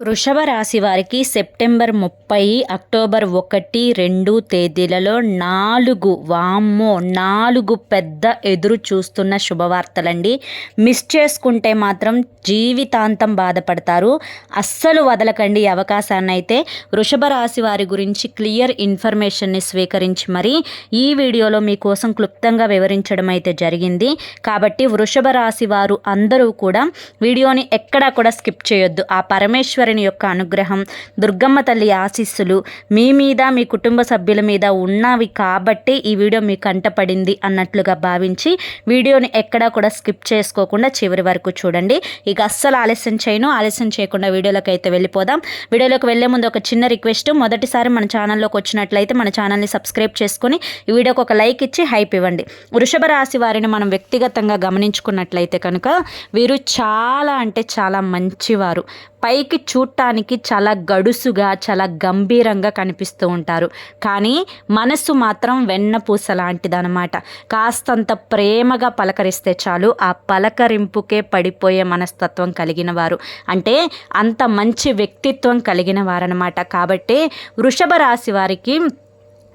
వృషభ రాశి వారికి సెప్టెంబర్ ముప్పై అక్టోబర్ ఒకటి రెండు తేదీలలో నాలుగు వామ్మో నాలుగు పెద్ద ఎదురు చూస్తున్న శుభవార్తలండి. మిస్ చేసుకుంటే మాత్రం జీవితాంతం బాధపడతారు. అస్సలు వదలకండి అవకాశాన్ని అయితే వృషభ రాశి వారి గురించి క్లియర్ ఇన్ఫర్మేషన్ని స్వీకరించి మరి ఈ వీడియోలో మీకోసం క్లుప్తంగా వివరించడం అయితే జరిగింది. కాబట్టి వృషభ రాశి వారు అందరూ కూడా వీడియోని ఎక్కడా కూడా స్కిప్ చేయొద్దు. ఆ పరమేశ్వర ఈశ్వరుని యొక్క అనుగ్రహం దుర్గమ్మ తల్లి ఆశీస్సులు మీ మీద మీ కుటుంబ సభ్యుల మీద ఉన్నవి కాబట్టి ఈ వీడియో మీ కంటపడింది అన్నట్లుగా భావించి వీడియోని ఎక్కడా కూడా స్కిప్ చేసుకోకుండా చివరి వరకు చూడండి. ఇక అస్సలు ఆలస్యం చేయను ఆలస్యం చేయకుండా వీడియోలోకి అయితే వెళ్ళిపోదాం. వీడియోలోకి వెళ్ళే ముందు ఒక చిన్న రిక్వెస్ట్ మొదటిసారి మన ఛానల్లోకి వచ్చినట్లయితే మన ఛానల్ని సబ్స్క్రైబ్ చేసుకొని ఈ వీడియోకి ఒక లైక్ ఇచ్చి హైప్ ఇవ్వండి. వృషభ రాశి వారిని మనం వ్యక్తిగతంగా గమనించుకున్నట్లయితే కనుక వీరు చాలా అంటే చాలా మంచివారు. పైకి చూడటానికి చాలా గడుసుగా చాలా గంభీరంగా కనిపిస్తూ ఉంటారు. కానీ మనసు మాత్రం వెన్నపూస లాంటిదనమాట కాస్తంత ప్రేమగా పలకరిస్తే చాలు ఆ పలకరింపుకే పడిపోయే మనస్తత్వం కలిగిన వారు అంటే అంత మంచి వ్యక్తిత్వం కలిగిన వారనమాట కాబట్టి వృషభ రాశి వారికి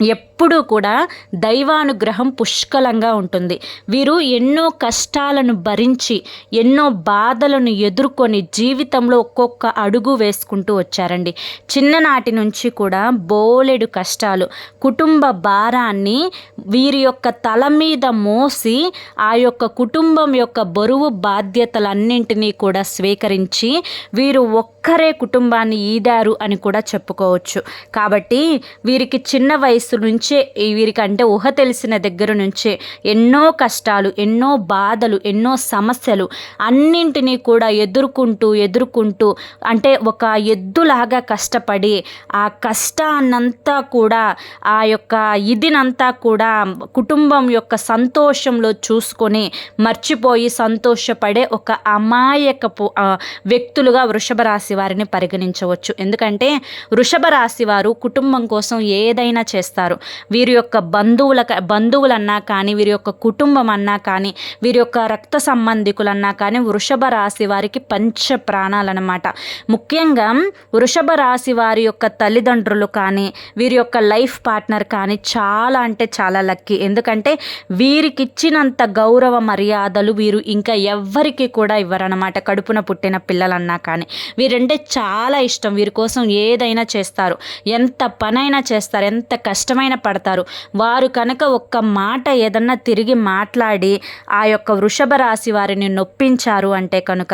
ఎప్పుడూ కూడా దైవానుగ్రహం పుష్కలంగా ఉంటుంది. వీరు ఎన్నో కష్టాలను భరించి ఎన్నో బాధలను ఎదుర్కొని జీవితంలో ఒక్కొక్క అడుగు వేసుకుంటూ వచ్చారండి. చిన్ననాటి నుంచి కూడా బోలెడు కష్టాలు కుటుంబ భారాన్ని వీరి యొక్క తల మీద మోసి ఆ యొక్క కుటుంబం యొక్క బరువు బాధ్యతలన్నింటినీ కూడా స్వీకరించి వీరు ఒక్కరే కుటుంబాన్ని ఈదారు అని కూడా చెప్పుకోవచ్చు. కాబట్టి వీరికి చిన్న వయసు వయస్సు నుంచే వీరికంటే ఊహ తెలిసిన దగ్గర నుంచే ఎన్నో కష్టాలు ఎన్నో బాధలు ఎన్నో సమస్యలు అన్నింటినీ కూడా ఎదుర్కొంటూ ఎదుర్కొంటూ అంటే ఒక ఎద్దులాగా కష్టపడి ఆ కష్టాన్నంతా కూడా ఆ యొక్క ఇదినంతా కూడా కుటుంబం యొక్క సంతోషంలో చూసుకొని మర్చిపోయి సంతోషపడే ఒక అమాయకపు వ్యక్తులుగా వృషభ రాశి వారిని పరిగణించవచ్చు. ఎందుకంటే వృషభ రాశి వారు కుటుంబం కోసం ఏదైనా చేస్తారు. చేస్తారు. వీరి యొక్క బంధువుల బంధువులన్నా కానీ వీరి యొక్క కుటుంబం అన్నా కానీ వీరి యొక్క రక్త సంబంధికులన్నా కానీ వృషభ రాశి వారికి పంచ ప్రాణాలన్నమాట. ముఖ్యంగా వృషభ రాశి వారి యొక్క తల్లిదండ్రులు కానీ వీరి యొక్క లైఫ్ పార్ట్నర్ కానీ చాలా అంటే చాలా లక్కీ. ఎందుకంటే వీరికి ఇచ్చినంత గౌరవ మర్యాదలు వీరు ఇంకా ఎవ్వరికి కూడా ఇవ్వరనమాట కడుపున పుట్టిన పిల్లలన్నా కానీ. వీరంటే చాలా ఇష్టం. వీరి కోసం ఏదైనా చేస్తారు. ఎంత పనైనా చేస్తారు. ఎంత కష్టం కష్టమైన పడతారు. వారు కనుక ఒక్క మాట ఏదన్నా తిరిగి మాట్లాడి ఆ యొక్క వృషభ రాశి వారిని నొప్పించారు అంటే కనుక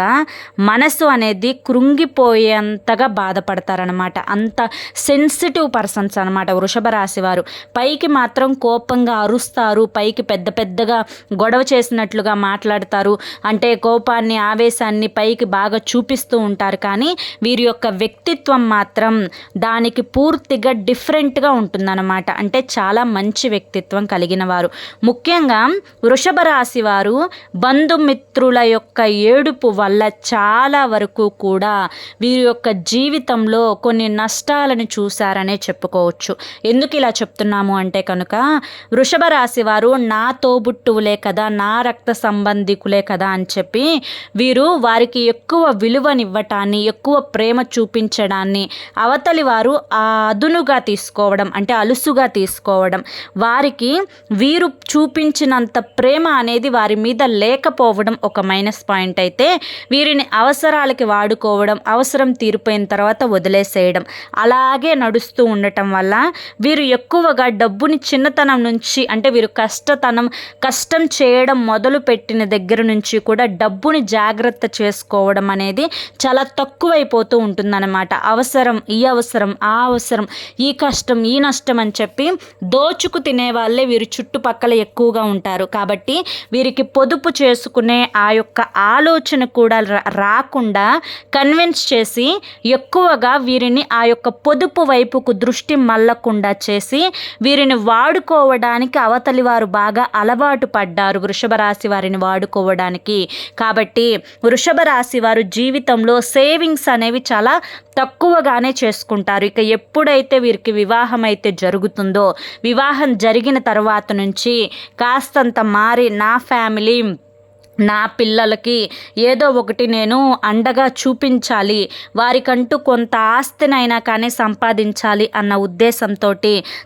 మనసు అనేది కృంగిపోయేంతగా బాధపడతారనమాట అంత సెన్సిటివ్ పర్సన్స్ అనమాట వృషభ రాశి వారు. పైకి మాత్రం కోపంగా అరుస్తారు పైకి పెద్ద పెద్దగా గొడవ చేసినట్లుగా మాట్లాడతారు. అంటే కోపాన్ని ఆవేశాన్ని పైకి బాగా చూపిస్తూ ఉంటారు. కానీ వీరి యొక్క వ్యక్తిత్వం మాత్రం దానికి పూర్తిగా డిఫరెంట్గా ఉంటుందన్నమాట. అంటే చాలా మంచి వ్యక్తిత్వం కలిగిన వారు. ముఖ్యంగా వృషభ రాశి వారు బంధుమిత్రుల యొక్క ఏడుపు వల్ల చాలా వరకు కూడా వీరి యొక్క జీవితంలో కొన్ని నష్టాలను చూశారనే చెప్పుకోవచ్చు. ఎందుకు ఇలా చెప్తున్నాము అంటే కనుక వృషభ రాశి వారు నా తోబుట్టువులే కదా నా రక్త సంబంధికులే కదా అని చెప్పి వీరు వారికి ఎక్కువ విలువనివ్వటాన్ని ఎక్కువ ప్రేమ చూపించడాన్ని అవతలి వారు ఆ అదునుగా తీసుకోవడం అంటే అలుసు ఎక్కువగా తీసుకోవడం. వారికి వీరు చూపించినంత ప్రేమ అనేది వారి మీద లేకపోవడం ఒక మైనస్ పాయింట్ అయితే వీరిని అవసరాలకి వాడుకోవడం అవసరం తీరిపోయిన తర్వాత వదిలేసేయడం. అలాగే నడుస్తూ ఉండటం వల్ల వీరు ఎక్కువగా డబ్బుని చిన్నతనం నుంచి అంటే వీరు కష్టతనం కష్టం చేయడం మొదలు పెట్టిన దగ్గర నుంచి కూడా డబ్బుని జాగ్రత్త చేసుకోవడం అనేది చాలా తక్కువైపోతూ ఉంటుందన్నమాట. అవసరం ఈ అవసరం ఆ అవసరం ఈ కష్టం ఈ నష్టం అని చెప్పి దోచుకు తినే వాళ్ళే వీరి చుట్టుపక్కల ఎక్కువగా ఉంటారు. కాబట్టి వీరికి పొదుపు చేసుకునే ఆ యొక్క ఆలోచన కూడా రాకుండా కన్విన్స్ చేసి ఎక్కువగా వీరిని ఆ యొక్క పొదుపు వైపుకు దృష్టి మళ్ళకుండా చేసి వీరిని వాడుకోవడానికి అవతలి వారు బాగా అలవాటు పడ్డారు. వృషభ రాశి వారిని వాడుకోవడానికి. కాబట్టి వృషభ రాశి వారు జీవితంలో సేవింగ్స్ అనేవి చాలా తక్కువగానే చేసుకుంటారు. ఇక ఎప్పుడైతే వీరికి వివాహం అయితే జరుగుతుందో వివాహం జరిగిన తర్వాత నుంచి కాస్తంత మారి నా ఫ్యామిలీ నా పిల్లలకి ఏదో ఒకటి నేను అండగా చూపించాలి. వారికంటూ కొంత ఆస్తినైనా కానీ సంపాదించాలి అన్న ఉద్దేశంతో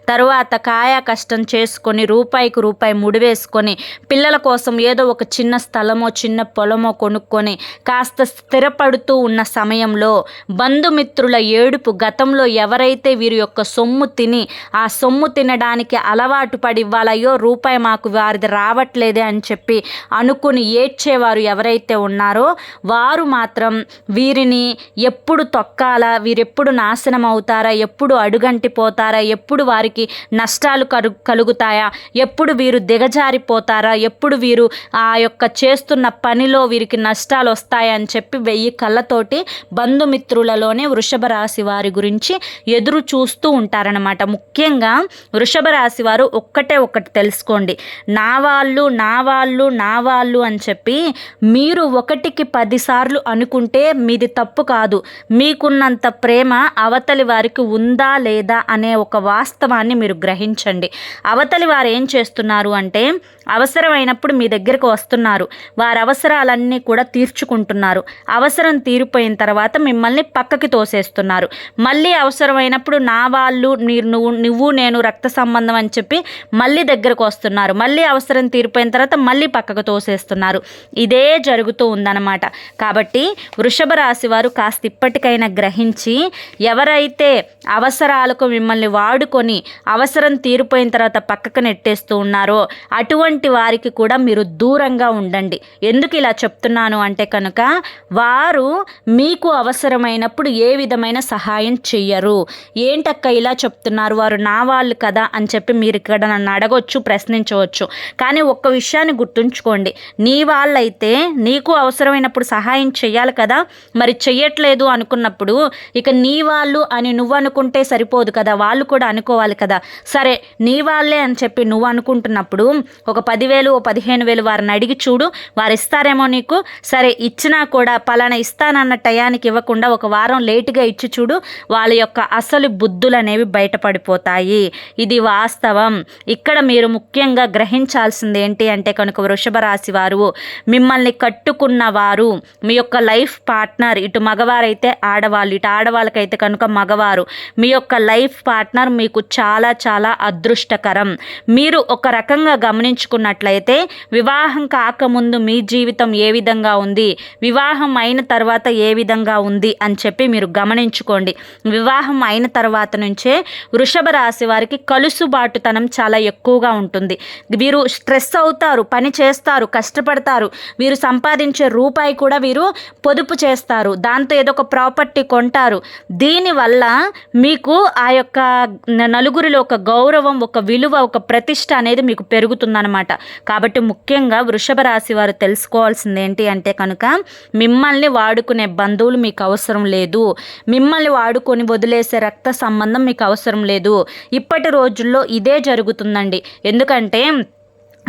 తర్వాత కాయా కష్టం చేసుకొని రూపాయికి రూపాయి ముడివేసుకొని పిల్లల కోసం ఏదో ఒక చిన్న స్థలమో చిన్న పొలమో కొనుక్కొని కాస్త స్థిరపడుతూ ఉన్న సమయంలో బంధుమిత్రుల ఏడుపు గతంలో ఎవరైతే వీరి యొక్క సొమ్ము తిని ఆ సొమ్ము తినడానికి అలవాటు పడి ఇవ్వాలయ్యో రూపాయి మాకు వారిది రావట్లేదే అని చెప్పి అనుకుని ఏడ్చేవారు ఎవరైతే ఉన్నారో వారు మాత్రం వీరిని ఎప్పుడు తొక్కాలా వీరెప్పుడు నాశనం అవుతారా ఎప్పుడు అడుగంటిపోతారా ఎప్పుడు వారికి నష్టాలు కలు కలుగుతాయా ఎప్పుడు వీరు దిగజారిపోతారా ఎప్పుడు వీరు ఆ యొక్క చేస్తున్న పనిలో వీరికి నష్టాలు వస్తాయని చెప్పి వెయ్యి కళ్ళతోటి బంధుమిత్రులలోనే వృషభ రాశి వారి గురించి ఎదురు చూస్తూ ఉంటారనమాట ముఖ్యంగా వృషభ రాశి వారు ఒక్కటే ఒక్కటి తెలుసుకోండి. నా వాళ్ళు నా వాళ్ళు నా వాళ్ళు అని చెప్పి చెప్పి మీరు ఒకటికి పదిసార్లు అనుకుంటే మీది తప్పు కాదు. మీకున్నంత ప్రేమ అవతలి వారికి ఉందా లేదా అనే ఒక వాస్తవాన్ని మీరు గ్రహించండి. అవతలి వారు ఏం చేస్తున్నారు అంటే అవసరమైనప్పుడు మీ దగ్గరకు వస్తున్నారు. వారి అవసరాలన్నీ కూడా తీర్చుకుంటున్నారు. అవసరం తీరిపోయిన తర్వాత మిమ్మల్ని పక్కకి తోసేస్తున్నారు. మళ్ళీ అవసరమైనప్పుడు నా వాళ్ళు మీరు నువ్వు నువ్వు నేను రక్త సంబంధం అని చెప్పి మళ్ళీ దగ్గరకు వస్తున్నారు. మళ్ళీ అవసరం తీరిపోయిన తర్వాత మళ్ళీ పక్కకు తోసేస్తున్నారు. ఇదే జరుగుతూ ఉందన్నమాట. కాబట్టి వృషభ రాశి వారు కాస్త ఇప్పటికైనా గ్రహించి ఎవరైతే అవసరాలకు మిమ్మల్ని వాడుకొని అవసరం తీరిపోయిన తర్వాత పక్కకు నెట్టేస్తూ ఉన్నారో అటువంటి వారికి కూడా మీరు దూరంగా ఉండండి. ఎందుకు ఇలా చెప్తున్నాను అంటే కనుక వారు మీకు అవసరమైనప్పుడు ఏ విధమైన సహాయం చెయ్యరు. ఏంటక్క ఇలా చెప్తున్నారు? వారు నా వాళ్ళు కదా అని చెప్పి మీరు ఇక్కడ నన్ను అడగొచ్చు ప్రశ్నించవచ్చు. కానీ ఒక్క విషయాన్ని గుర్తుంచుకోండి. నీ వాళ్ళైతే నీకు అవసరమైనప్పుడు సహాయం చేయాలి కదా. మరి చెయ్యట్లేదు అనుకున్నప్పుడు ఇక నీ వాళ్ళు అని నువ్వు అనుకుంటే సరిపోదు కదా. వాళ్ళు కూడా అనుకోవాలి కదా. సరే నీ వాళ్ళే అని చెప్పి నువ్వు అనుకుంటున్నప్పుడు ఒక పదివేలు ఓ పదిహేను వేలు వారిని అడిగి చూడు వారు ఇస్తారేమో నీకు. సరే ఇచ్చినా కూడా పలానా ఇస్తానన్న టయానికి ఇవ్వకుండా ఒక వారం లేటుగా ఇచ్చి చూడు వాళ్ళ యొక్క అసలు బుద్ధులు అనేవి బయటపడిపోతాయి. ఇది వాస్తవం. ఇక్కడ మీరు ముఖ్యంగా గ్రహించాల్సింది ఏంటి అంటే కనుక వృషభ రాశి వారు మిమ్మల్ని కట్టుకున్న వారు మీ యొక్క లైఫ్ పార్ట్నర్ ఇటు మగవారైతే ఆడవాళ్ళు ఇటు ఆడవాళ్ళకైతే కనుక మగవారు మీ యొక్క లైఫ్ పార్ట్నర్ మీకు చాలా చాలా అదృష్టకరం. మీరు ఒక రకంగా గమనించుకున్నట్లయితే వివాహం కాకముందు మీ జీవితం ఏ విధంగా ఉంది? వివాహం అయిన తర్వాత ఏ విధంగా ఉంది? అని చెప్పి మీరు గమనించుకోండి. వివాహం అయిన తర్వాత నుంచే వృషభ రాశి వారికి కలుసుబాటుతనం చాలా ఎక్కువగా ఉంటుంది. వీరు స్ట్రెస్ అవుతారు పని చేస్తారు కష్టపడతారు. వీరు సంపాదించే రూపాయి కూడా వీరు పొదుపు చేస్తారు. దాంతో ఏదో ఒక ప్రాపర్టీ కొంటారు. దీనివల్ల మీకు ఆ యొక్క నలుగురిలో ఒక గౌరవం ఒక విలువ ఒక ప్రతిష్ట అనేది మీకు పెరుగుతుందన్నమాట. కాబట్టి ముఖ్యంగా వృషభ రాశి వారు తెలుసుకోవాల్సింది ఏంటి అంటే కనుక మిమ్మల్ని వాడుకునే బంధువులు మీకు అవసరం లేదు. మిమ్మల్ని వాడుకొని వదిలేసే రక్త సంబంధం మీకు అవసరం లేదు. ఇప్పటి రోజుల్లో ఇదే జరుగుతుందండి. ఎందుకంటే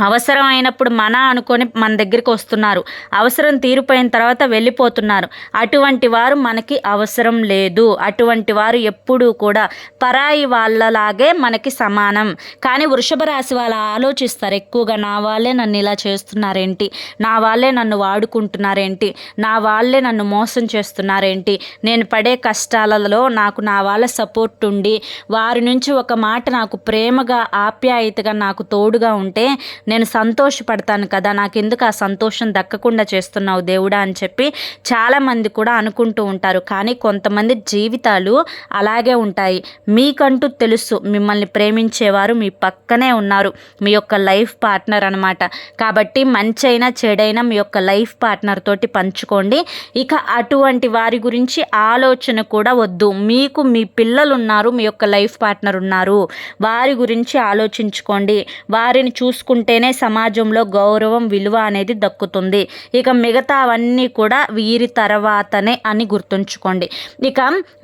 అవసరమైనప్పుడు మన అనుకొని మన దగ్గరికి వస్తున్నారు. అవసరం తీరిపోయిన తర్వాత వెళ్ళిపోతున్నారు. అటువంటి వారు మనకి అవసరం లేదు. అటువంటి వారు ఎప్పుడూ కూడా పరాయి వాళ్ళలాగే మనకి సమానం. కానీ వృషభ రాశి వాళ్ళు ఆలోచిస్తారు ఎక్కువగా నా వాళ్ళే నన్ను ఇలా చేస్తున్నారేంటి? నా వాళ్ళే నన్ను వాడుకుంటున్నారేంటి? నా వాళ్ళే నన్ను మోసం చేస్తున్నారేంటి? నేను పడే కష్టాలలో నాకు నా వాళ్ళ సపోర్ట్ ఉండి వారి నుంచి ఒక మాట నాకు ప్రేమగా ఆప్యాయతగా నాకు తోడుగా ఉంటే నేను సంతోషపడతాను కదా నాకు ఎందుకు ఆ సంతోషం దక్కకుండా చేస్తున్నావు దేవుడా అని చెప్పి చాలామంది కూడా అనుకుంటూ ఉంటారు. కానీ కొంతమంది జీవితాలు అలాగే ఉంటాయి. మీకంటూ తెలుసు మిమ్మల్ని ప్రేమించేవారు మీ పక్కనే ఉన్నారు. మీ యొక్క లైఫ్ పార్ట్నర్ అనమాట కాబట్టి మంచి అయినా చెడైనా మీ యొక్క లైఫ్ పార్ట్నర్ తోటి పంచుకోండి. ఇక అటువంటి వారి గురించి ఆలోచన కూడా వద్దు. మీకు మీ పిల్లలు ఉన్నారు మీ యొక్క లైఫ్ పార్ట్నర్ ఉన్నారు. వారి గురించి ఆలోచించుకోండి. వారిని చూసుకుంటే ఉంటేనే సమాజంలో గౌరవం విలువ అనేది దక్కుతుంది. ఇక మిగతావన్నీ కూడా వీరి తర్వాతనే అని గుర్తుంచుకోండి. ఇక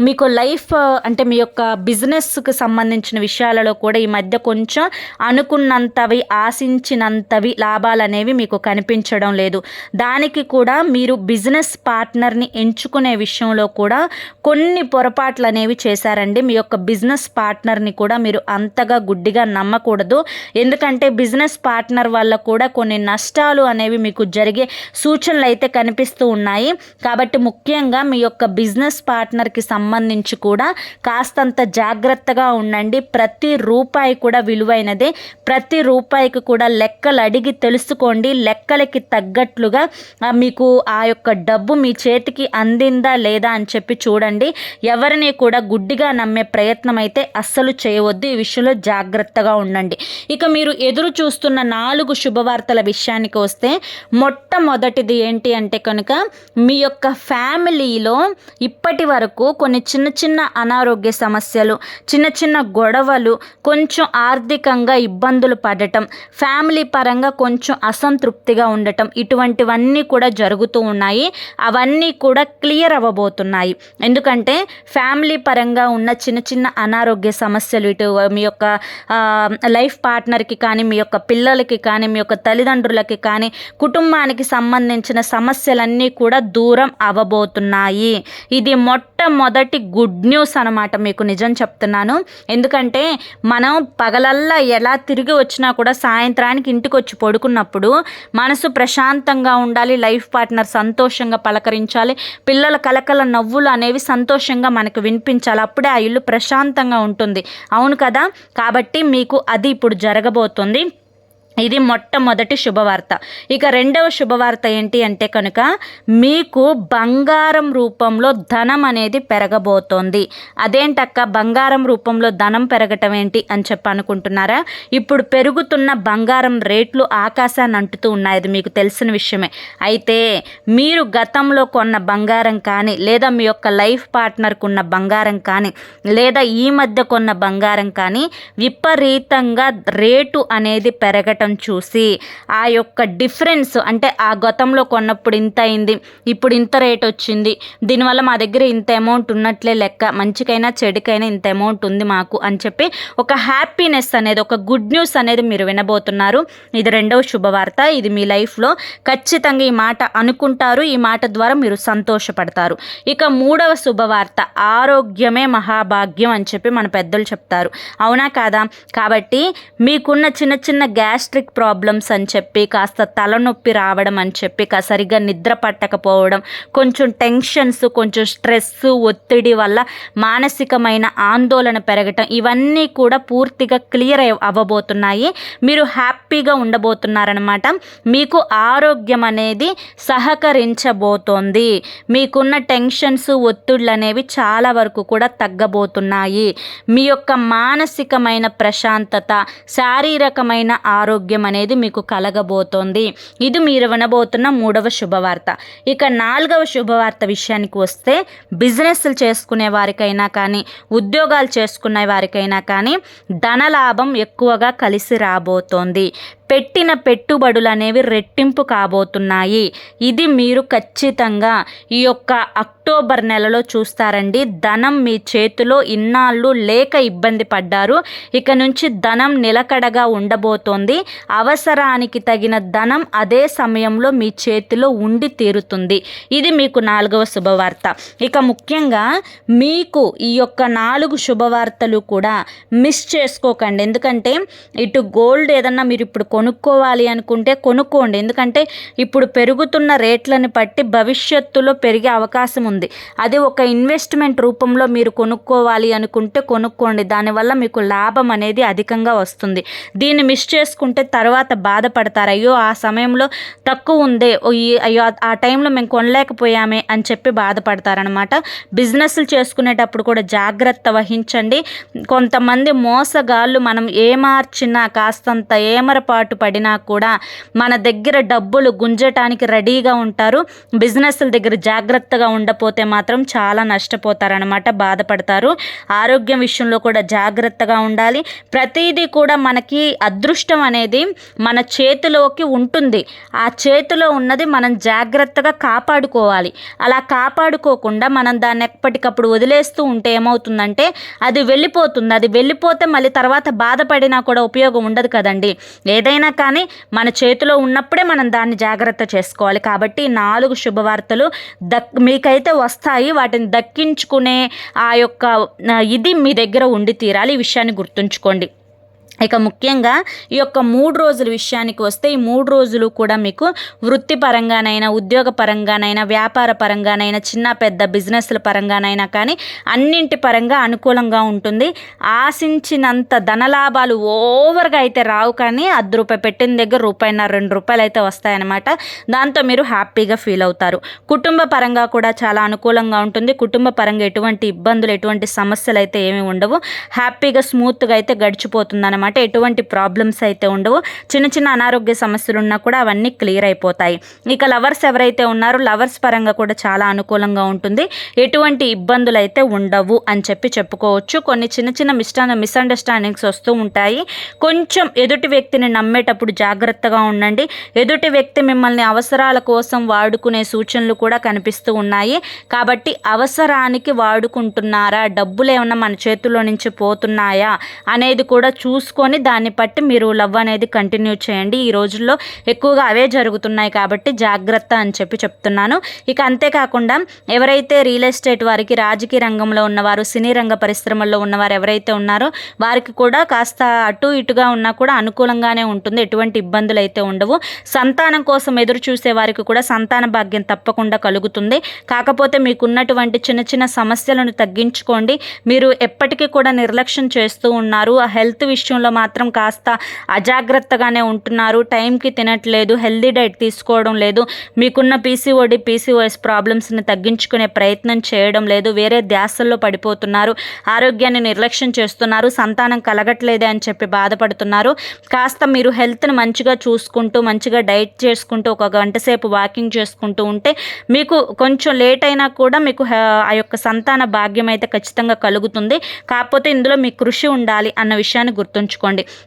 మీకు లైఫ్ అంటే మీ యొక్క బిజినెస్కి సంబంధించిన విషయాలలో కూడా ఈ మధ్య కొంచెం అనుకున్నంతవి ఆశించినంతవి లాభాలు అనేవి మీకు కనిపించడం లేదు. దానికి కూడా మీరు బిజినెస్ పార్ట్నర్ని ఎంచుకునే విషయంలో కూడా కొన్ని పొరపాట్లు అనేవి చేశారండి. మీ యొక్క బిజినెస్ పార్ట్నర్ని కూడా మీరు అంతగా గుడ్డిగా నమ్మకూడదు. ఎందుకంటే బిజినెస్ పార్ట్ పార్ట్నర్ వల్ల కూడా కొన్ని నష్టాలు అనేవి మీకు జరిగే సూచనలు అయితే కనిపిస్తూ ఉన్నాయి. కాబట్టి ముఖ్యంగా మీ యొక్క బిజినెస్ పార్ట్నర్కి సంబంధించి కూడా కాస్తంత జాగ్రత్తగా ఉండండి. ప్రతి రూపాయి కూడా విలువైనదే. ప్రతి రూపాయికి కూడా లెక్కలు అడిగి తెలుసుకోండి. లెక్కలకి తగ్గట్లుగా మీకు ఆ యొక్క డబ్బు మీ చేతికి అందిందా లేదా అని చెప్పి చూడండి. ఎవరిని కూడా గుడ్డిగా నమ్మే ప్రయత్నం అయితే అస్సలు చేయవద్దు. ఈ విషయంలో జాగ్రత్తగా ఉండండి. ఇక మీరు ఎదురు చూస్తున్న నాలుగు శుభవార్తల విషయానికి వస్తే మొట్టమొదటిది ఏంటి అంటే కనుక మీ యొక్క ఫ్యామిలీలో ఇప్పటి వరకు కొన్ని చిన్న చిన్న అనారోగ్య సమస్యలు చిన్న చిన్న గొడవలు కొంచెం ఆర్థికంగా ఇబ్బందులు పడటం ఫ్యామిలీ పరంగా కొంచెం అసంతృప్తిగా ఉండటం ఇటువంటివన్నీ కూడా జరుగుతూ ఉన్నాయి. అవన్నీ కూడా క్లియర్ అవ్వబోతున్నాయి. ఎందుకంటే ఫ్యామిలీ పరంగా ఉన్న చిన్న చిన్న అనారోగ్య సమస్యలు ఇటు మీ యొక్క లైఫ్ పార్ట్నర్కి కానీ మీ యొక్క పిల్లలకి కానీ మీ యొక్క తల్లిదండ్రులకి కానీ కుటుంబానికి సంబంధించిన సమస్యలన్నీ కూడా దూరం అవ్వబోతున్నాయి. ఇది మొట్టమొదటి గుడ్ న్యూస్ అనమాట మీకు నిజం చెప్తున్నాను. ఎందుకంటే మనం పగలల్లా ఎలా తిరిగి వచ్చినా కూడా సాయంత్రానికి ఇంటికి వచ్చి పడుకున్నప్పుడు మనసు ప్రశాంతంగా ఉండాలి లైఫ్ పార్ట్నర్ సంతోషంగా పలకరించాలి పిల్లల కలకల నవ్వులు అనేవి సంతోషంగా మనకు వినిపించాలి. అప్పుడే ఆ ఇల్లు ప్రశాంతంగా ఉంటుంది. అవును కదా? కాబట్టి మీకు అది ఇప్పుడు జరగబోతుంది. ఇది మొట్టమొదటి శుభవార్త. ఇక రెండవ శుభవార్త ఏంటి అంటే కనుక మీకు బంగారం రూపంలో ధనం అనేది పెరగబోతోంది. అదేంటక్క? బంగారం రూపంలో ధనం పెరగటం ఏంటి అని చెప్పి అనుకుంటున్నారా? ఇప్పుడు పెరుగుతున్న బంగారం రేట్లు ఆకాశాన్ని అంటుతూ ఉన్నాయి. అది మీకు తెలిసిన విషయమే. అయితే మీరు గతంలో కొన్న బంగారం కానీ లేదా మీ యొక్క లైఫ్ పార్ట్నర్కు ఉన్న బంగారం కానీ లేదా ఈ మధ్య కొన్న బంగారం కానీ విపరీతంగా రేటు అనేది పెరగటం ఉండటం చూసి ఆ యొక్క డిఫరెన్స్ అంటే ఆ గతంలో కొన్నప్పుడు ఇంత అయింది ఇప్పుడు ఇంత రేట్ వచ్చింది దీనివల్ల మా దగ్గర ఇంత అమౌంట్ ఉన్నట్లే లెక్క మంచికైనా చెడుకైనా ఇంత అమౌంట్ ఉంది మాకు అని చెప్పి ఒక హ్యాపీనెస్ అనేది ఒక గుడ్ న్యూస్ అనేది మీరు వినబోతున్నారు. ఇది రెండవ శుభవార్త ఇది మీ లైఫ్లో ఖచ్చితంగా ఈ మాట అనుకుంటారు ఈ మాట ద్వారా మీరు సంతోషపడతారు. ఇక మూడవ శుభవార్త ఆరోగ్యమే మహాభాగ్యం అని చెప్పి మన పెద్దలు చెప్తారు. అవునా కాదా? కాబట్టి మీకున్న చిన్న చిన్న గ్యాస్ గ్యాస్ట్రిక్ ప్రాబ్లమ్స్ అని చెప్పి కాస్త తలనొప్పి రావడం అని చెప్పి సరిగ్గా నిద్ర పట్టకపోవడం కొంచెం టెన్షన్స్ కొంచెం స్ట్రెస్ ఒత్తిడి వల్ల మానసికమైన ఆందోళన పెరగటం ఇవన్నీ కూడా పూర్తిగా క్లియర్ అవ్వబోతున్నాయి. మీరు హ్యాపీగా ఉండబోతున్నారనమాట మీకు ఆరోగ్యం అనేది సహకరించబోతోంది. మీకున్న టెన్షన్స్ ఒత్తిళ్ళు అనేవి చాలా వరకు కూడా తగ్గబోతున్నాయి. మీ యొక్క మానసికమైన ప్రశాంతత శారీరకమైన ఆరోగ్యం ఆరోగ్యం అనేది మీకు కలగబోతోంది. ఇది మీరు వినబోతున్న మూడవ శుభవార్త. ఇక నాలుగవ శుభవార్త విషయానికి వస్తే బిజినెస్లు చేసుకునే వారికైనా కానీ ఉద్యోగాలు చేసుకునే వారికైనా కానీ ధనలాభం ఎక్కువగా కలిసి రాబోతోంది. పెట్టిన పెట్టుబడులు అనేవి రెట్టింపు కాబోతున్నాయి. ఇది మీరు ఖచ్చితంగా ఈ యొక్క అక్టోబర్ నెలలో చూస్తారండి. ధనం మీ చేతిలో ఇన్నాళ్ళు లేక ఇబ్బంది పడ్డారు. ఇక నుంచి ధనం నిలకడగా ఉండబోతోంది. అవసరానికి తగిన ధనం అదే సమయంలో మీ చేతిలో ఉండి తీరుతుంది. ఇది మీకు నాలుగవ శుభవార్త. ఇక ముఖ్యంగా మీకు ఈ యొక్క నాలుగు శుభవార్తలు కూడా మిస్ చేసుకోకండి. ఎందుకంటే ఇటు గోల్డ్ ఏదన్నా మీరు ఇప్పుడు కొనుక్కోవాలి అనుకుంటే కొనుక్కోండి. ఎందుకంటే ఇప్పుడు పెరుగుతున్న రేట్లను బట్టి భవిష్యత్తులో పెరిగే అవకాశం ఉంది. అది ఒక ఇన్వెస్ట్మెంట్ రూపంలో మీరు కొనుక్కోవాలి అనుకుంటే కొనుక్కోండి. దానివల్ల మీకు లాభం అనేది అధికంగా వస్తుంది. దీన్ని మిస్ చేసుకుంటే తర్వాత బాధపడతారు. అయ్యో ఆ సమయంలో తక్కువ ఉందే. అయ్యో ఆ టైంలో మేము కొనలేకపోయామే అని చెప్పి బాధపడతారనమాట బిజినెస్లు చేసుకునేటప్పుడు కూడా జాగ్రత్త వహించండి. కొంతమంది మోసగాళ్ళు మనం ఏమార్చినా కాస్తంత ఏమరపాటు అలవాటు పడినా కూడా మన దగ్గర డబ్బులు గుంజటానికి రెడీగా ఉంటారు. బిజినెస్ల దగ్గర జాగ్రత్తగా ఉండపోతే మాత్రం చాలా నష్టపోతారనమాట బాధపడతారు. ఆరోగ్యం విషయంలో కూడా జాగ్రత్తగా ఉండాలి. ప్రతిదీ కూడా మనకి అదృష్టం అనేది మన చేతిలోకి ఉంటుంది. ఆ చేతిలో ఉన్నది మనం జాగ్రత్తగా కాపాడుకోవాలి. అలా కాపాడుకోకుండా మనం దాన్ని ఎప్పటికప్పుడు వదిలేస్తూ ఉంటే ఏమవుతుందంటే అది వెళ్ళిపోతుంది. అది వెళ్ళిపోతే మళ్ళీ తర్వాత బాధపడినా కూడా ఉపయోగం ఉండదు కదండి. ఏదైనా ఏదైనా కానీ మన చేతిలో ఉన్నప్పుడే మనం దాన్ని జాగ్రత్త చేసుకోవాలి. కాబట్టి నాలుగు శుభవార్తలు దక్ మీకైతే వస్తాయి. వాటిని దక్కించుకునే ఆ యొక్క ఇది మీ దగ్గర ఉండి తీరాలి. ఈ విషయాన్ని గుర్తుంచుకోండి. ఇక ముఖ్యంగా ఈ యొక్క మూడు రోజుల విషయానికి వస్తే ఈ మూడు రోజులు కూడా మీకు వృత్తిపరంగానైనా ఉద్యోగ పరంగానైనా వ్యాపార పరంగానైనా చిన్న పెద్ద బిజినెస్ల పరంగానైనా కానీ అన్నింటి పరంగా అనుకూలంగా ఉంటుంది. ఆశించినంత ధనలాభాలు ఓవర్గా అయితే రావు కానీ అర్ధ రూపాయి పెట్టిన దగ్గర రూపాయిన్నర రెండు రూపాయలు అయితే వస్తాయన్నమాట. దాంతో మీరు హ్యాపీగా ఫీల్ అవుతారు. కుటుంబ పరంగా కూడా చాలా అనుకూలంగా ఉంటుంది. కుటుంబ పరంగా ఎటువంటి ఇబ్బందులు ఎటువంటి సమస్యలు అయితే ఏమి ఉండవు. హ్యాపీగా స్మూత్గా అయితే గడిచిపోతుంది అనమాట ఎటువంటి ప్రాబ్లమ్స్ అయితే ఉండవు. చిన్న చిన్న అనారోగ్య సమస్యలు ఉన్నా కూడా అవన్నీ క్లియర్ అయిపోతాయి. ఇక లవర్స్ ఎవరైతే ఉన్నారో లవర్స్ పరంగా కూడా చాలా అనుకూలంగా ఉంటుంది. ఎటువంటి ఇబ్బందులు అయితే ఉండవు అని చెప్పి చెప్పుకోవచ్చు. కొన్ని చిన్న చిన్న మిస్టా మిస్అండర్స్టాండింగ్స్ వస్తూ ఉంటాయి. కొంచెం ఎదుటి వ్యక్తిని నమ్మేటప్పుడు జాగ్రత్తగా ఉండండి. ఎదుటి వ్యక్తి మిమ్మల్ని అవసరాల కోసం వాడుకునే సూచనలు కూడా కనిపిస్తూ ఉన్నాయి. కాబట్టి అవసరానికి వాడుకుంటున్నారా? డబ్బులు ఏమన్నా మన చేతుల్లో నుంచి పోతున్నాయా? అనేది కూడా చూసుకు చూసుకొని దాన్ని బట్టి మీరు లవ్ అనేది కంటిన్యూ చేయండి. ఈ రోజుల్లో ఎక్కువగా అవే జరుగుతున్నాయి కాబట్టి జాగ్రత్త అని చెప్పి చెప్తున్నాను. ఇక అంతేకాకుండా ఎవరైతే రియల్ ఎస్టేట్ వారికి రాజకీయ రంగంలో ఉన్నవారు సినీ రంగ పరిశ్రమల్లో ఉన్నవారు ఎవరైతే ఉన్నారో వారికి కూడా కాస్త అటు ఇటుగా ఉన్నా కూడా అనుకూలంగానే ఉంటుంది. ఎటువంటి ఇబ్బందులు అయితే ఉండవు. సంతానం కోసం ఎదురు చూసే వారికి కూడా సంతాన భాగ్యం తప్పకుండా కలుగుతుంది. కాకపోతే మీకున్నటువంటి చిన్న చిన్న సమస్యలను తగ్గించుకోండి. మీరు ఎప్పటికీ కూడా నిర్లక్ష్యం చేస్తూ ఉన్నారు. ఆ హెల్త్ విషయంలో మాత్రం కాస్త అజాగ్రత్తగానే ఉంటున్నారు. టైంకి తినట్లేదు హెల్దీ డైట్ తీసుకోవడం లేదు. మీకున్న పీసీఓడి పీసీఓఎస్ ప్రాబ్లమ్స్ని తగ్గించుకునే ప్రయత్నం చేయడం లేదు. వేరే ధ్యాసల్లో పడిపోతున్నారు. ఆరోగ్యాన్ని నిర్లక్ష్యం చేస్తున్నారు. సంతానం కలగట్లేదే అని చెప్పి బాధపడుతున్నారు. కాస్త మీరు హెల్త్ని మంచిగా చూసుకుంటూ మంచిగా డైట్ చేసుకుంటూ ఒక గంట సేపు వాకింగ్ చేసుకుంటూ ఉంటే మీకు కొంచెం లేట్ అయినా కూడా మీకు ఆ యొక్క సంతాన భాగ్యం అయితే ఖచ్చితంగా కలుగుతుంది. కాకపోతే ఇందులో మీ కృషి ఉండాలి అన్న విషయాన్ని గుర్తుంచుకోండి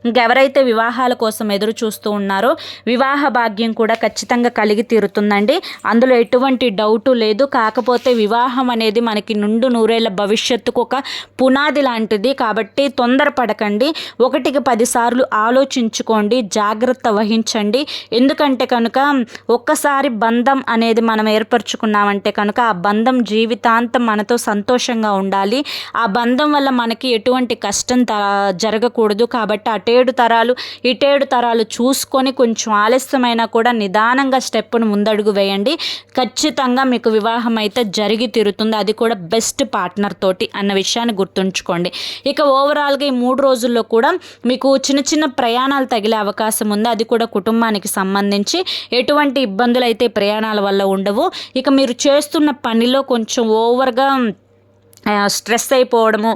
ఇంకెవరైతే వివాహాల కోసం ఎదురు చూస్తూ ఉన్నారో వివాహ భాగ్యం కూడా ఖచ్చితంగా కలిగి తీరుతుందండి. అందులో ఎటువంటి డౌటు లేదు. కాకపోతే వివాహం అనేది మనకి నుండు నూరేళ్ళ భవిష్యత్తుకు ఒక పునాది లాంటిది. కాబట్టి తొందరపడకండి. ఒకటికి పదిసార్లు ఆలోచించుకోండి. జాగ్రత్త వహించండి. ఎందుకంటే కనుక ఒక్కసారి బంధం అనేది మనం ఏర్పరచుకున్నామంటే కనుక ఆ బంధం జీవితాంతం మనతో సంతోషంగా ఉండాలి. ఆ బంధం వల్ల మనకి ఎటువంటి కష్టం జరగకూడదు. కాబట్టి అటేడు తరాలు ఇటేడు తరాలు చూసుకొని కొంచెం ఆలస్యమైనా కూడా నిదానంగా స్టెప్ను ముందడుగు వేయండి. ఖచ్చితంగా మీకు వివాహం అయితే జరిగి తీరుతుంది. అది కూడా బెస్ట్ పార్ట్నర్ తోటి అన్న విషయాన్ని గుర్తుంచుకోండి. ఇక ఓవరాల్గా ఈ మూడు రోజుల్లో కూడా మీకు చిన్న చిన్న ప్రయాణాలు తగిలే అవకాశం ఉంది. అది కూడా కుటుంబానికి సంబంధించి ఎటువంటి ఇబ్బందులు అయితే ప్రయాణాల వల్ల ఉండవు. ఇక మీరు చేస్తున్న పనిలో కొంచెం ఓవర్గా స్ట్రెస్ అయిపోవడము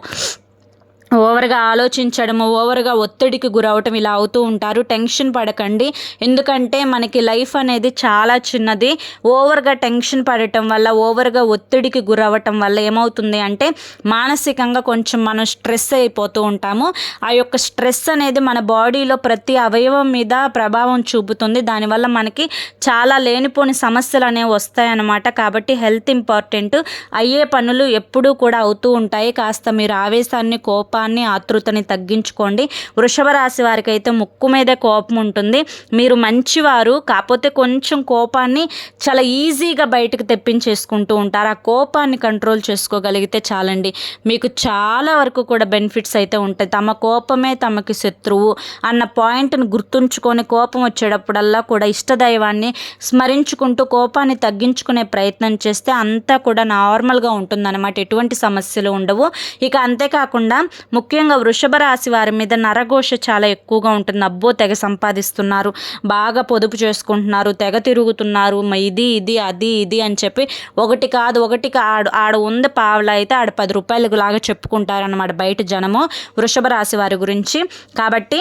ఓవర్గా ఆలోచించడము ఓవర్గా ఒత్తిడికి గురవటం ఇలా అవుతూ ఉంటారు. టెన్షన్ పడకండి. ఎందుకంటే మనకి లైఫ్ అనేది చాలా చిన్నది. ఓవర్గా టెన్షన్ పడటం వల్ల ఓవర్గా ఒత్తిడికి గురవటం వల్ల ఏమవుతుంది అంటే మానసికంగా కొంచెం మనం స్ట్రెస్ అయిపోతూ ఉంటాము. ఆ యొక్క స్ట్రెస్ అనేది మన బాడీలో ప్రతి అవయవం మీద ప్రభావం చూపుతుంది. దానివల్ల మనకి చాలా లేనిపోని సమస్యలు అనేవి వస్తాయన్నమాట. కాబట్టి హెల్త్ ఇంపార్టెంట్. అయ్యే పనులు ఎప్పుడూ కూడా అవుతూ ఉంటాయి. కాస్త మీరు ఆవేశాన్ని కోప కోపాన్ని ఆతృతని తగ్గించుకోండి. వృషభ రాశి వారికి అయితే ముక్కు మీదే కోపం ఉంటుంది. మీరు మంచివారు కాకపోతే కొంచెం కోపాన్ని చాలా ఈజీగా బయటకు తెప్పించేసుకుంటూ ఉంటారు. ఆ కోపాన్ని కంట్రోల్ చేసుకోగలిగితే చాలండి. మీకు చాలా వరకు కూడా బెనిఫిట్స్ అయితే ఉంటాయి. తమ కోపమే తమకి శత్రువు అన్న పాయింట్ని గుర్తుంచుకొని కోపం వచ్చేటప్పుడల్లా కూడా ఇష్టదైవాన్ని స్మరించుకుంటూ కోపాన్ని తగ్గించుకునే ప్రయత్నం చేస్తే అంతా కూడా నార్మల్గా ఉంటుందన్నమాట. ఎటువంటి సమస్యలు ఉండవు. ఇక అంతేకాకుండా ముఖ్యంగా వృషభ రాశి వారి మీద నరఘోష చాలా ఎక్కువగా ఉంటుంది. అబ్బో తెగ సంపాదిస్తున్నారు. బాగా పొదుపు చేసుకుంటున్నారు. తెగ తిరుగుతున్నారు. ఇది ఇది అది ఇది అని చెప్పి ఒకటి కాదు ఒకటి ఆడు ఆడ ఉంది పావులు అయితే ఆడ పది రూపాయలకు లాగా చెప్పుకుంటారనమాట బయట జనము వృషభ రాశి వారి గురించి. కాబట్టి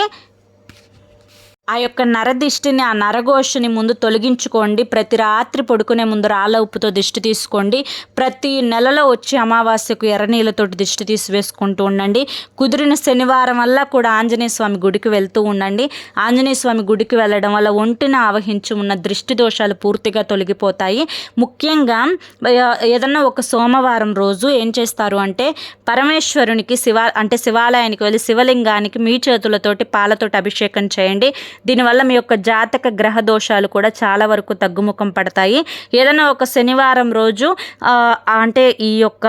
ఆ యొక్క నరదిష్టిని ఆ నరఘోషని ముందు తొలగించుకోండి. ప్రతి రాత్రి పడుకునే ముందు రాళ్ళ ఉప్పుతో దిష్టి తీసుకోండి. ప్రతి నెలలో వచ్చి అమావాస్యకు ఎర్రనీళ్ళతోటి దిష్టి తీసివేసుకుంటూ ఉండండి. కుదిరిన శనివారం వల్ల కూడా ఆంజనేయ స్వామి గుడికి వెళ్తూ ఉండండి. ఆంజనేయ స్వామి గుడికి వెళ్ళడం వల్ల ఒంటిన ఆవహించి ఉన్న దృష్టి దోషాలు పూర్తిగా తొలగిపోతాయి. ముఖ్యంగా ఏదన్నా ఒక సోమవారం రోజు ఏం చేస్తారు అంటే పరమేశ్వరునికి శివ అంటే శివాలయానికి వెళ్ళి శివలింగానికి మీ చేతులతోటి పాలతోటి అభిషేకం చేయండి. దీనివల్ల మీ యొక్క జాతక గ్రహ దోషాలు కూడా చాలా వరకు తగ్గుముఖం పడతాయి. ఏదైనా ఒక శనివారం రోజు అంటే ఈ యొక్క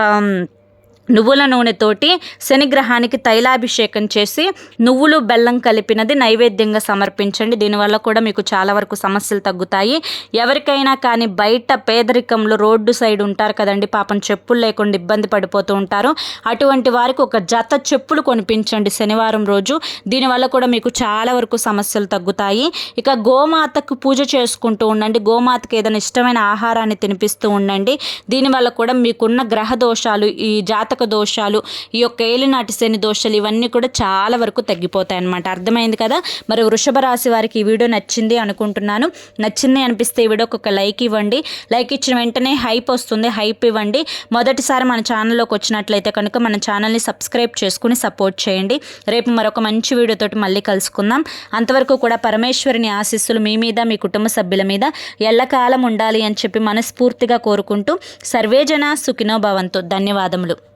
నువ్వుల నూనెతోటి శనిగ్రహానికి తైలాభిషేకం చేసి నువ్వులు బెల్లం కలిపినది నైవేద్యంగా సమర్పించండి. దీనివల్ల కూడా మీకు చాలా వరకు సమస్యలు తగ్గుతాయి. ఎవరికైనా కానీ బయట పేదరికంలో రోడ్డు సైడ్ ఉంటారు కదండి పాపం చెప్పులు లేకుండా ఇబ్బంది పడిపోతూ ఉంటారు. అటువంటి వారికి ఒక జత చెప్పులు కొనిపించండి శనివారం రోజు. దీనివల్ల కూడా మీకు చాలా వరకు సమస్యలు తగ్గుతాయి. ఇక గోమాతకు పూజ చేసుకుంటూ ఉండండి. గోమాతకి ఏదైనా ఇష్టమైన ఆహారాన్ని తినిపిస్తూ ఉండండి. దీనివల్ల కూడా మీకున్న గ్రహ దోషాలు ఈ జాతక దోషాలు ఈ యొక్క ఏలినాటి శని దోషాలు ఇవన్నీ కూడా చాలా వరకు తగ్గిపోతాయి అనమాట అర్థమైంది కదా? మరి వృషభ రాశి వారికి ఈ వీడియో నచ్చింది అనుకుంటున్నాను. నచ్చింది అనిపిస్తే ఈ వీడియోకి ఒక లైక్ ఇవ్వండి. లైక్ ఇచ్చిన వెంటనే హైప్ వస్తుంది. హైప్ ఇవ్వండి. మొదటిసారి మన ఛానల్లోకి వచ్చినట్లయితే కనుక మన ఛానల్ని సబ్స్క్రైబ్ చేసుకుని సపోర్ట్ చేయండి. రేపు మరొక మంచి వీడియోతోటి మళ్ళీ కలుసుకుందాం. అంతవరకు కూడా పరమేశ్వరిని ఆశీస్సులు మీ మీద మీ కుటుంబ సభ్యుల మీద ఎల్లకాలం ఉండాలి అని చెప్పి మనస్ఫూర్తిగా కోరుకుంటూ సర్వేజన సుఖినో భవంతు. ధన్యవాదములు.